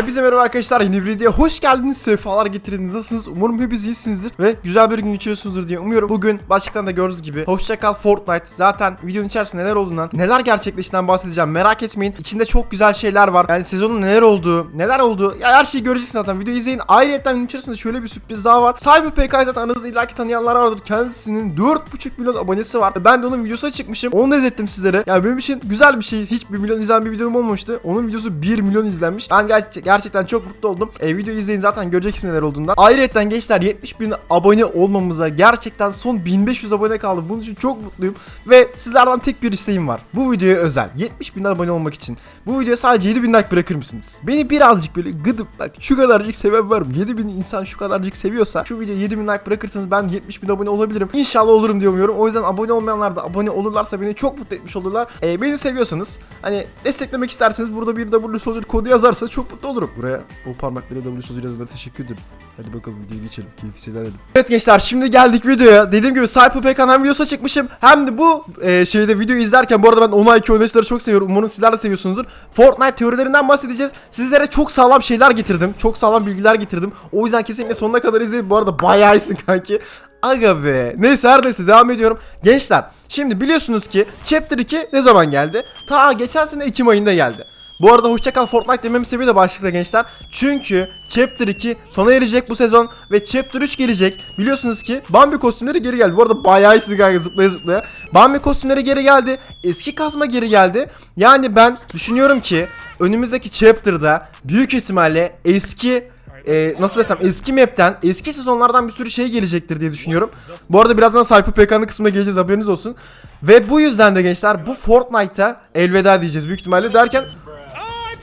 Hepinize merhaba arkadaşlar yeni bir videoya hoş geldiniz. Sefalar getirdiniz. Nasılsınız umarım hepiniz iyisinizdir ve güzel bir gün geçiriyorsunuzdur diye umuyorum. Bugün başlıktan da gördüğünüz gibi hoşça kal Fortnite. Zaten videonun içerisinde neler olduğundan neler gerçekleştiğinden bahsedeceğim. Merak etmeyin. İçinde çok güzel şeyler var. Yani sezonun neler olduğu neler olduğu ya her şeyi göreceksiniz zaten. Videoyu izleyin. Ayrıca videonun içerisinde şöyle bir sürpriz daha var. CyberPK zaten aranızda illaki tanıyanlar vardır. Kendisinin 4.5 milyon abonesi var. Ben de onun videosuna çıkmışım. Onu da izlettim sizlere. Yani benim için güzel bir şey. Hiç 1 milyon izlenen bir videom olmamıştı. Onun videosu 1 milyon izlenmiş. Ben ger- gerçekten çok mutlu oldum. E, videoyu izleyin zaten göreceksiniz neler olduğundan. Ayrıca gençler 70 bin abone olmamıza gerçekten son 1500 abone kaldı bunun için çok mutluyum ve sizlerden tek bir isteğim var. Bu videoya özel 70 bin abone olmak için bu videoya sadece 7 bin like bırakır mısınız? Beni birazcık böyle gıdıp bak şu kadarcık seven var mı? 7 bin insan şu kadarcık seviyorsa şu videoya 7 bin like bırakırsanız ben 70 bin abone olabilirim. İnşallah olurum diye umuyorum. O yüzden abone olmayanlar da abone olurlarsa beni çok mutlu etmiş olurlar. E, beni seviyorsanız hani desteklemek isterseniz burada bir W Soldier kodu yazarsanız çok mutlu olurum buraya o parmakları W Soldier yazınlar teşekkür ederim hadi bakalım videoya geçelim keyifli şeyler edelim Evet gençler şimdi geldik videoya dediğim gibi Cyber PK'nın hem videosuna çıkmışım hem de bu e, şeyde video izlerken bu arada ben 10 IQ oynayışları çok seviyorum umarım sizler de seviyorsunuzdur Fortnite teorilerinden bahsedeceğiz sizlere çok sağlam şeyler getirdim çok sağlam bilgiler getirdim o yüzden kesinlikle sonuna kadar izleyin bu arada bayağı iyisin kanki Aga be. Neyse her neyse devam ediyorum. Gençler şimdi biliyorsunuz ki Chapter 2 ne zaman geldi? Ta geçen sene Ekim ayında geldi. Bu arada hoşçakal Fortnite dememin sebebi de başlıkta gençler. Çünkü Chapter 2 sona erecek bu sezon ve Chapter 3 gelecek. Biliyorsunuz ki Bambi kostümleri geri geldi. Bu arada bayağı iyisi kanka zıplaya zıplaya. Bambi kostümleri geri geldi. Eski kazma geri geldi. Yani ben düşünüyorum ki önümüzdeki Chapter'da büyük ihtimalle eski e, nasıl desem eski map'ten eski sezonlardan bir sürü şey gelecektir diye düşünüyorum. Bu arada birazdan Cyber PK'nın kısmına geleceğiz haberiniz olsun. Ve bu yüzden de gençler bu Fortnite'a elveda diyeceğiz büyük ihtimalle derken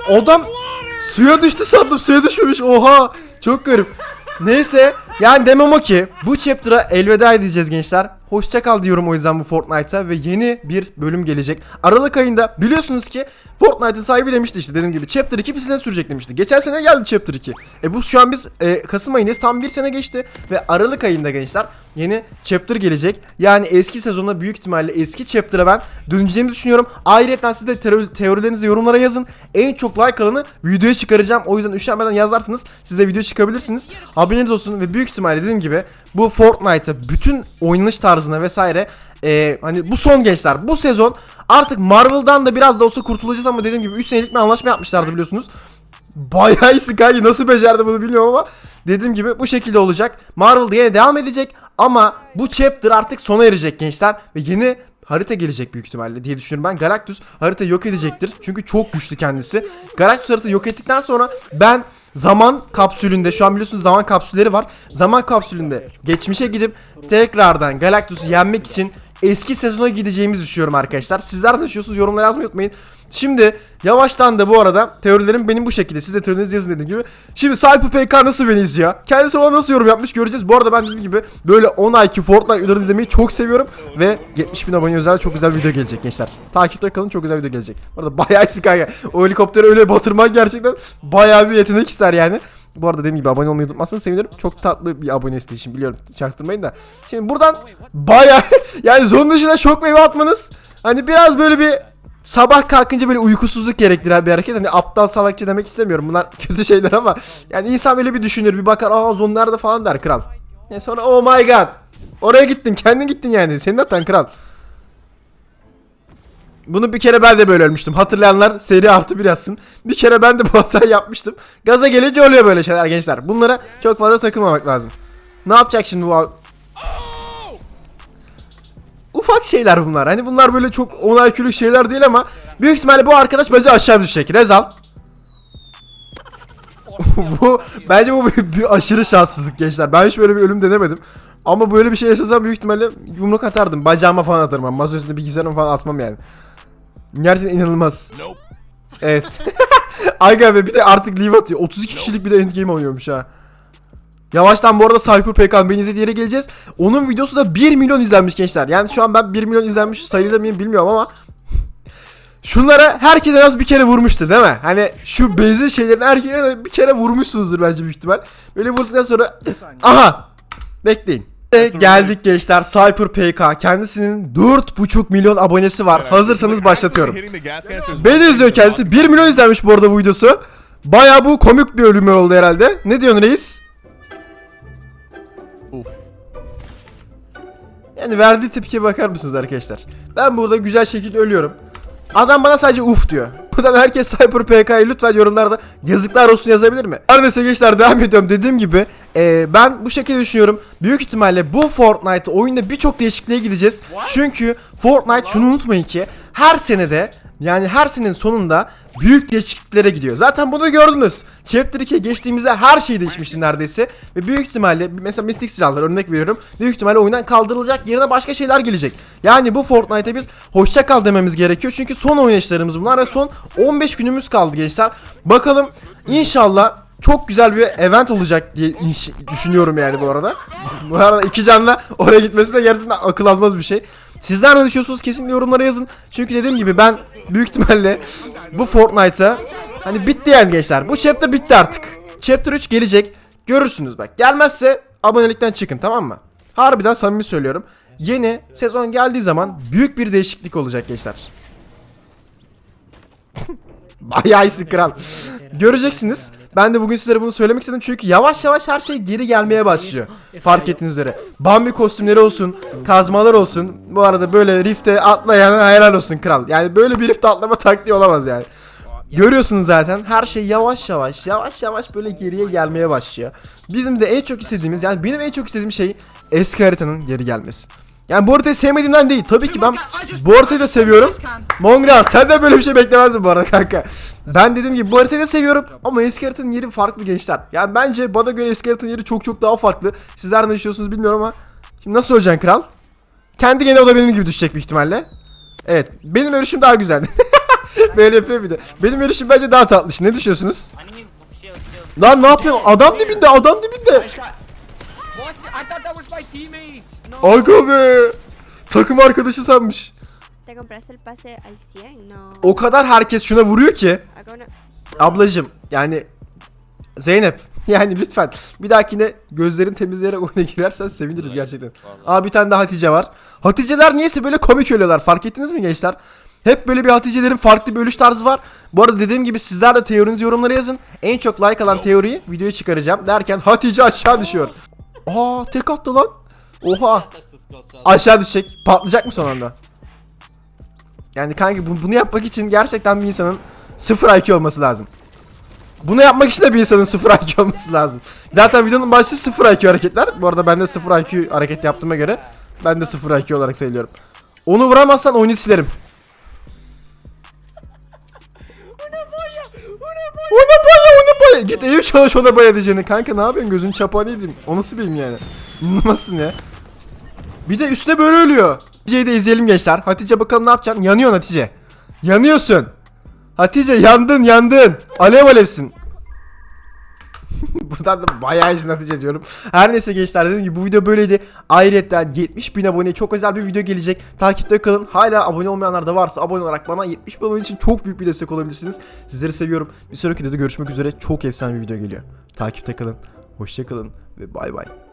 adam suya düştü sandım suya düşmemiş oha çok garip. Neyse yani demem o ki bu chapter'a elveda edeceğiz gençler. Hoşça kal diyorum o yüzden bu Fortnite'a ve yeni bir bölüm gelecek. Aralık ayında biliyorsunuz ki Fortnite'ın sahibi demişti işte dediğim gibi Chapter 2 bir sürecek demişti. Geçen sene geldi Chapter 2. E bu şu an biz e, Kasım ayındayız tam bir sene geçti ve Aralık ayında gençler yeni Chapter gelecek. Yani eski sezona büyük ihtimalle eski Chapter'a ben döneceğimi düşünüyorum. Ayrıca siz de teori- teorilerinizi yorumlara yazın. En çok like alanı videoya çıkaracağım. O yüzden üşenmeden yazarsınız. Siz de video çıkabilirsiniz. Haberiniz olsun ve büyük ihtimalle dediğim gibi bu Fortnite'a bütün oynanış tarzına vesaire e, hani bu son gençler bu sezon artık Marvel'dan da biraz da olsa kurtulacağız ama dediğim gibi 3 senelik bir anlaşma yapmışlardı biliyorsunuz. Bayağı kanki nasıl becerdi bunu bilmiyorum ama dediğim gibi bu şekilde olacak. Marvel diye devam edecek ama bu chapter artık sona erecek gençler ve yeni harita gelecek büyük ihtimalle diye düşünüyorum ben. Galactus harita yok edecektir. Çünkü çok güçlü kendisi. Galactus harita yok ettikten sonra ben zaman kapsülünde şu an biliyorsunuz zaman kapsülleri var. Zaman kapsülünde geçmişe gidip tekrardan Galactus'u yenmek için eski sezona gideceğimizi düşünüyorum arkadaşlar. Sizler de düşünüyorsunuz yorumlara yazmayı unutmayın. Şimdi yavaştan da bu arada teorilerim benim bu şekilde. Siz de teorilerinizi yazın dediğim gibi. Şimdi Cyber PK nasıl beni izliyor? Kendisi bana nasıl yorum yapmış göreceğiz. Bu arada ben dediğim gibi böyle 10 IQ Fortnite videoları izlemeyi çok seviyorum. Ve 70 bin abone özel çok güzel video gelecek gençler. Takipte kalın çok güzel video gelecek. Bu arada bayağı kanka. O helikopteri öyle batırmak gerçekten bayağı bir yetenek ister yani. Bu arada dediğim gibi abone olmayı unutmazsanız sevinirim. Çok tatlı bir abone isteği biliyorum. Çaktırmayın da. Şimdi buradan bayağı yani zone dışına şok meyve atmanız hani biraz böyle bir sabah kalkınca böyle uykusuzluk gerektiren bir hareket. Hani aptal salakça demek istemiyorum. Bunlar kötü şeyler ama yani insan böyle bir düşünür bir bakar aa zone nerede falan der kral. Ne sonra oh my god. Oraya gittin kendin gittin yani. Senin hatan kral. Bunu bir kere ben de böyle ölmüştüm. Hatırlayanlar seri artı bir yazsın. Bir kere ben de bu hatayı yapmıştım. Gaza gelince oluyor böyle şeyler gençler. Bunlara çok fazla takılmamak lazım. Ne yapacak şimdi bu Ufak şeyler bunlar. Hani bunlar böyle çok 10 IQ'luk şeyler değil ama büyük ihtimalle bu arkadaş bence aşağı düşecek. Rezal. bu bence bu bir, bir aşırı şanssızlık gençler. Ben hiç böyle bir ölüm denemedim. Ama böyle bir şey yaşasam büyük ihtimalle yumruk atardım. Bacağıma falan atarım. ama Masa üstünde bilgisayarımı falan asmam yani. Gerçekten inanılmaz. Evet. Aga be bir de artık leave atıyor. 32 kişilik bir de endgame oynuyormuş ha. Yavaştan bu arada Cyber PK'nın beni izlediği yere geleceğiz. Onun videosu da 1 milyon izlenmiş gençler. Yani şu an ben 1 milyon izlenmiş sayılır mıyım bilmiyorum ama Şunlara herkes en az bir kere vurmuştu değil mi? Hani şu benzin şeylerin herkese bir kere vurmuşsunuzdur bence büyük ihtimal. Böyle vurduktan sonra aha bekleyin. Ve geldik gençler Cyber PK kendisinin 4.5 milyon abonesi var. Hazırsanız başlatıyorum. Beni izliyor kendisi. 1 milyon izlenmiş bu arada bu videosu. Baya bu komik bir ölüm oldu herhalde. Ne diyorsun reis? Yani verdiği tepkiye bakar mısınız arkadaşlar? Ben burada güzel şekilde ölüyorum. Adam bana sadece uf diyor. Buradan herkes Cyber PK'yı lütfen yorumlarda yazıklar olsun yazabilir mi? Her neyse gençler devam ediyorum. Dediğim gibi e, ben bu şekilde düşünüyorum. Büyük ihtimalle bu Fortnite oyunda birçok değişikliğe gideceğiz. Çünkü Fortnite şunu unutmayın ki her senede yani her senenin sonunda büyük değişikliklere gidiyor. Zaten bunu gördünüz. Chapter 2'ye geçtiğimizde her şey değişmişti neredeyse. Ve büyük ihtimalle mesela Mystic silahlar örnek veriyorum. Büyük ihtimalle oyundan kaldırılacak yerine başka şeyler gelecek. Yani bu Fortnite'e biz hoşça kal dememiz gerekiyor. Çünkü son oynayışlarımız bunlar ve son 15 günümüz kaldı gençler. Bakalım inşallah çok güzel bir event olacak diye düşünüyorum yani bu arada. bu arada iki canla oraya gitmesi de gerçekten akıl almaz bir şey. Sizler ne düşünüyorsunuz kesinlikle yorumlara yazın. Çünkü dediğim gibi ben büyük ihtimalle bu Fortnite'a hani bitti yani gençler. Bu chapter bitti artık. Chapter 3 gelecek. Görürsünüz bak. Gelmezse abonelikten çıkın tamam mı? Harbiden samimi söylüyorum. Yeni sezon geldiği zaman büyük bir değişiklik olacak gençler. Bayağı iyisin kral. Göreceksiniz. Ben de bugün sizlere bunu söylemek istedim çünkü yavaş yavaş her şey geri gelmeye başlıyor. Fark ettiğiniz üzere. Bambi kostümleri olsun, kazmalar olsun. Bu arada böyle rifte atlayan helal olsun kral. Yani böyle bir rifte atlama taktiği olamaz yani. Görüyorsunuz zaten her şey yavaş yavaş yavaş yavaş böyle geriye gelmeye başlıyor. Bizim de en çok istediğimiz yani benim en çok istediğim şey eski haritanın geri gelmesi. Yani bu haritayı sevmediğimden değil. Tabii ki ben bu haritayı da seviyorum. Mongrel sen de böyle bir şey beklemezdin bu arada kanka. Ben dediğim gibi bu haritayı da seviyorum ama eski haritanın yeri farklı gençler. Yani bence bana göre eski haritanın yeri çok çok daha farklı. Sizler ne düşünüyorsunuz bilmiyorum ama. Şimdi nasıl öleceksin kral? Kendi gene o da benim gibi düşecek büyük ihtimalle. Evet benim ölüşüm daha güzel. böyle yapıyor bir de. Benim ölüşüm bence daha tatlı. Ne düşünüyorsunuz? Lan ne yapıyorsun? Adam dibinde adam dibinde. Aga be. Takım arkadaşı sanmış. ¿Te compraste el pase al 100? No. O kadar herkes şuna vuruyor ki. Ablacım yani Zeynep yani lütfen bir dahakine gözlerin temizleyerek oyuna girersen seviniriz gerçekten. Aa bir tane daha Hatice var. Haticeler niyeyse böyle komik ölüyorlar fark ettiniz mi gençler? Hep böyle bir Haticelerin farklı bir ölüş tarzı var. Bu arada dediğim gibi sizler de teorinizi yorumlara yazın. En çok like alan teoriyi videoya çıkaracağım derken Hatice aşağı düşüyor. Aa tek attı lan. Oha. Aşağı düşecek. Patlayacak mı son anda? Yani kanka bu- bunu yapmak için gerçekten bir insanın sıfır IQ olması lazım. Bunu yapmak için de bir insanın sıfır IQ olması lazım. Zaten videonun başlığı sıfır IQ hareketler. Bu arada ben de sıfır IQ hareket yaptığıma göre ben de sıfır IQ olarak sayılıyorum. Onu vuramazsan oyunu silerim. Ona boya ona boya. Git ev çalış ona boya diyeceğini. Kanka ne yapıyorsun gözün çapağını yedim. O nasıl benim yani. İnanamazsın ya. Bir de üstüne böyle ölüyor. Hatice'yi de izleyelim gençler. Hatice bakalım ne yapacaksın? Yanıyorsun Hatice. Yanıyorsun. Hatice yandın yandın. Alev alevsin. Buradan da bayağı iyisin Hatice diyorum. Her neyse gençler dediğim gibi bu video böyleydi. Ayrıca 70 bin aboneye çok özel bir video gelecek. Takipte kalın. Hala abone olmayanlar da varsa abone olarak bana 70 bin abone için çok büyük bir destek olabilirsiniz. Sizleri seviyorum. Bir sonraki videoda görüşmek üzere. Çok efsane bir video geliyor. Takipte kalın. Hoşçakalın ve bay bay.